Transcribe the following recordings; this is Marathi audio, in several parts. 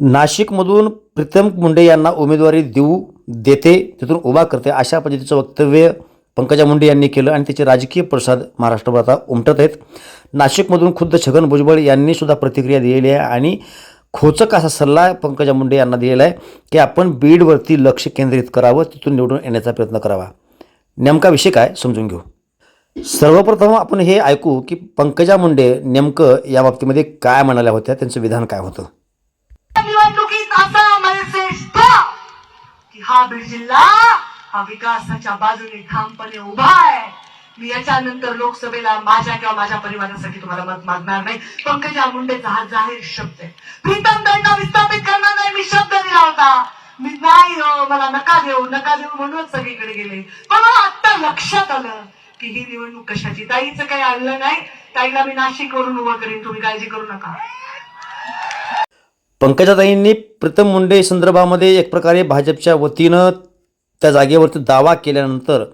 नाशिकमधून प्रीतम मुंडे यांना उमेदवारी देऊ देते तिथून उभा करते अशा पद्धतीचं वक्तव्य पंकजा मुंडे यांनी केलं आणि त्याचे राजकीय प्रसाद महाराष्ट्रभर आता उमटत आहेत. नाशिकमधून खुद्द छगन भुजबळ यांनी सुद्धा प्रतिक्रिया दिलेली आहे आणि खोचक असा सल्ला पंकजा मुंडे यांना दिलेला आहे की आपण बीडवरती लक्ष केंद्रित करावं तिथून निवडून येण्याचा प्रयत्न करावा. नेमका विषय काय समजून घेऊ. सर्वप्रथम आपण हे ऐकू की पंकजा मुंडे नेमकं या बाबतीमध्ये काय म्हणाल्या होत्या त्यांचं विधान काय होतं? निवडणुकीत असा की हा बीड जिल्हा हा विकासाच्या बाजूने ठामपणे उभा आहे. मी याच्यानंतर लोकसभेला माझ्या किंवा माझ्या परिवारासाठी तुम्हाला मत मागणार नाही. पंकजा मुंडेचा हा जाहीर शब्द आहे. प्रीतम त्यांना विस्थापित करणार नाही मी शब्द दिला होता. मी नाही हो, मला नका देऊ नका देऊ म्हणून सगळीकडे गेले. पण आता लक्षात आलं की ही निवडणूक कशाची? ताईचं काही आणलं नाही. ताईला मी नाशिक वरून उभं करीन तुम्ही काळजी करू नका. पंकजाताईंनी प्रीतम मुंडे संदर्भामध्ये एक प्रकारे भाजपच्या वतीनं त्या जागेवरती दावा केल्यानंतर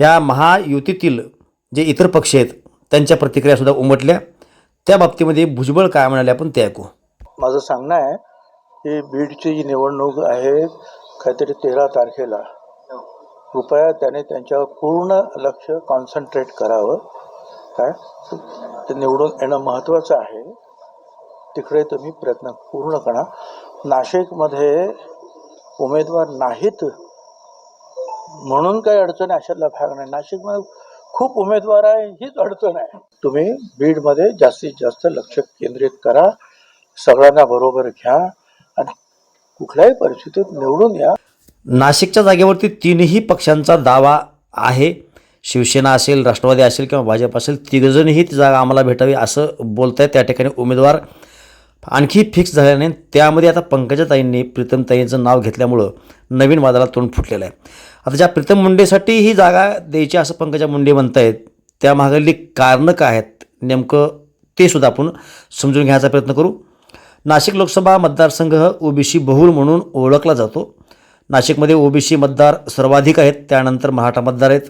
ह्या महायुतीतील जे इतर पक्ष आहेत त्यांच्या प्रतिक्रियासुद्धा उमटल्या. त्या बाबतीमध्ये भुजबळ काय म्हणाले आपण ते ऐकू. माझं सांगणं आहे की बीडची जी निवडणूक आहे काहीतरी तेरा तारखेला कृपया त्याने त्यांच्यावर पूर्ण लक्ष कॉन्सन्ट्रेट करावं. काय? ते निवडून येणं महत्त्वाचं आहे. तिकडे तुम्ही प्रयत्न पूर्ण करा. नाशिकमध्ये उमेदवार नाहीत म्हणून काही अडचण आहे अशातला भाग नाही. नाशिकमध्ये खूप उमेदवार आहे हीच अडचण आहे. तुम्ही बीडमध्ये जास्तीत जास्त लक्ष केंद्रित करा. सगळ्यांना बरोबर घ्या आणि कुठल्याही परिस्थितीत निवडून या. नाशिकच्या जागेवरती तीनही पक्षांचा दावा आहे. शिवसेना असेल राष्ट्रवादी असेल किंवा भाजप असेल तिघजणही ती जागा आम्हाला भेटावी असं बोलत आहेत त्या ठिकाणी उमेदवार आणखी फिक्स झाल्याने त्यामध्ये आता पंकजाताईंनी प्रीतमताईंचं नाव घेतल्यामुळं नवीन वादाला तोंड फुटलेलं आहे. आता ज्या प्रीतम मुंडेसाठी ही जागा द्यायची असं पंकजा मुंडे म्हणतायत त्या मागली कारणं काय आहेत? नेमकं ते सुद्धा आपण समजून घ्यायचा प्रयत्न करू. नाशिक लोकसभा मतदारसंघ ओबीसी बहुल म्हणून ओळखला जातो. नाशिकमध्ये ओबीसी मतदार सर्वाधिक आहेत त्यानंतर मराठा मतदार आहेत.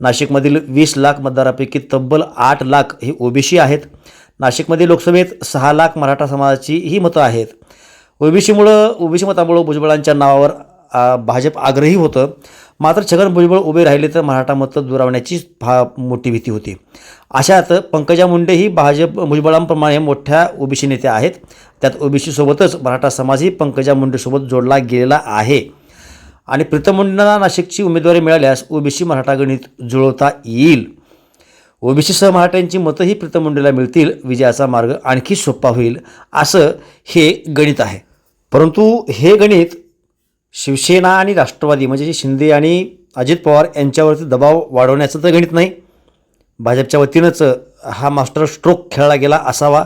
नाशिकमधील वीस लाख मतदारापैकी तब्बल आठ लाख ही ओबीसी आहेत. नाशिकमध्ये लोकसभेत सहा लाख मराठा समाजाची ही मतं आहेत. ओबीसीमुळं ओबीसी मतामुळं भुजबळांच्या नावावर भाजप आग्रही होतं. मात्र छगन भुजबळ उभे राहिले तर मराठा मतं दुरावण्याची फा मोठी भीती होती. अशात पंकजा मुंडे ही भाजप भुजबळांप्रमाणे मोठ्या ओबीसी नेत्या आहेत. त्यात ओबीसीसोबतच मराठा समाजही पंकजा मुंडेसोबत जोडला गेलेला आहे. आणि प्रीतम मुंडेंना नाशिकची उमेदवारी मिळाल्यास ओबीसी मराठा गणित जुळवता येईल. ओबीसीसह मराठ्यांची मतंही प्रीतम मुंडेला मिळतील. विजयाचा मार्ग आणखी सोपा होईल असं हे गणित आहे. परंतु हे गणित शिवसेना आणि राष्ट्रवादी म्हणजे शिंदे आणि अजित पवार यांच्यावरती दबाव वाढवण्याचं तर गणित नाही. भाजपच्या वतीनंच हा मास्टर स्ट्रोक खेळला गेला असावा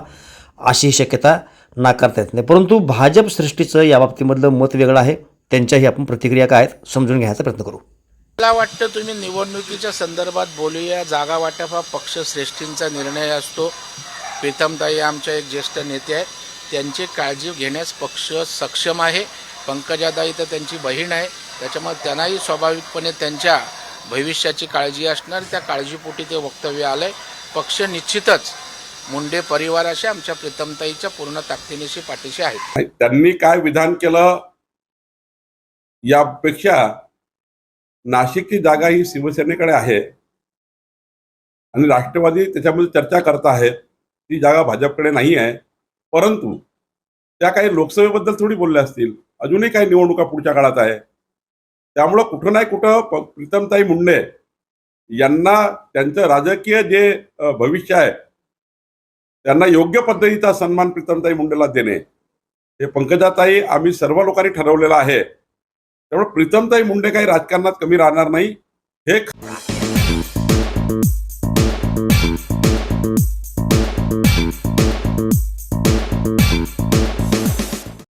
अशी शक्यता नाकारता येत नाही. परंतु भाजप सृष्टीचं या बाबतीमधलं मत वेगळं आहे. त्यांच्याही आपण प्रतिक्रिया काय आहेत समजून घ्यायचा प्रयत्न करू. मला वाटतं तुम्ही निवडणुकीच्या संदर्भात बोलूया. जागा वाटप हा पक्षश्रेष्ठींचा निर्णय असतो. प्रीतमताई आमच्या एक ज्येष्ठ नेते आहेत. त्यांची काळजी घेण्यास पक्ष सक्षम आहे. पंकजादाई तर त्यांची बहीण आहे. त्याच्यामुळे त्यांनाही स्वाभाविकपणे त्यांच्या भविष्याची काळजी असणार. त्या काळजीपोटी ते वक्तव्य आलं आहे पक्ष निश्चितच मुंडे परिवाराशी आमच्या प्रीतमताईच्या पूर्ण ताकदीनेशी पाठीशी आहेत. त्यांनी काय विधान केलं? यापेक्षा नाशिकची जागा ही शिवसेनेकडे आहे. आणि राष्ट्रवादी त्याच्यामध्ये चर्चा करत आहे. ती जागा भाजपकडे नाही आहे. परंतु त्या काही लोकसभेबद्दल थोडी बोलल्या असतील. अजूनही काही निवडणुका पुढच्या काळात आहे. त्यामुळं कुठं नाही कुठं प्रीतमताई मुंडे यांना त्यांचं राजकीय जे भविष्य आहे. त्यांना योग्य पद्धतीचा सन्मान प्रीतमताई मुंडेला देणे. हे पंकजाताई आम्ही सर्व लोकांनी ठरवलेलं आहे. त्यामुळे प्रीतमताई मुंडे काही राजकारणात कमी राहणार नाही. हे